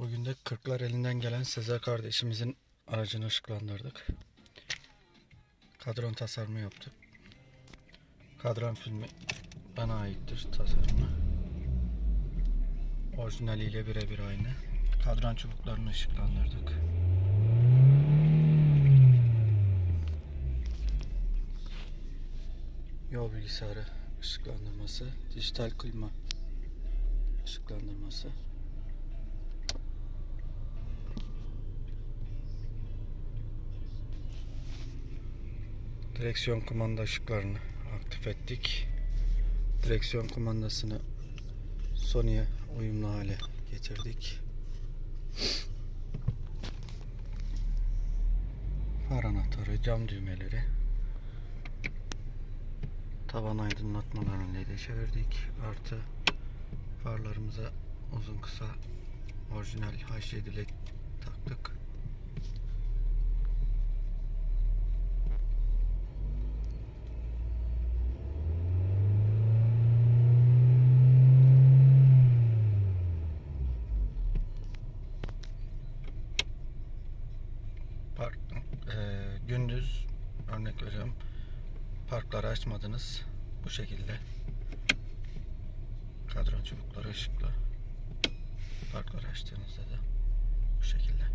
Bugün de Kırklar elinden gelen Sezer kardeşimizin aracını ışıklandırdık. Kadran tasarımı yaptık. Kadran filmi bana aittir tasarımı. Orijinaliyle birebir aynı. Kadran çubuklarını ışıklandırdık. Yol bilgisayarı ışıklandırması, dijital klima ışıklandırması. Direksiyon kumanda ışıklarını aktif ettik. Direksiyon kumandasını Sony'ye uyumlu hale getirdik. Far anahtarı, cam düğmeleri, tavan aydınlatmalarını LED'e çevirdik. Artı farlarımıza uzun kısa orijinal H7 led taktık. Gündüz örnek veriyorum parkları açmadınız. Bu şekilde. Kadran çubukları ışıklı. Parkları açtığınızda da bu şekilde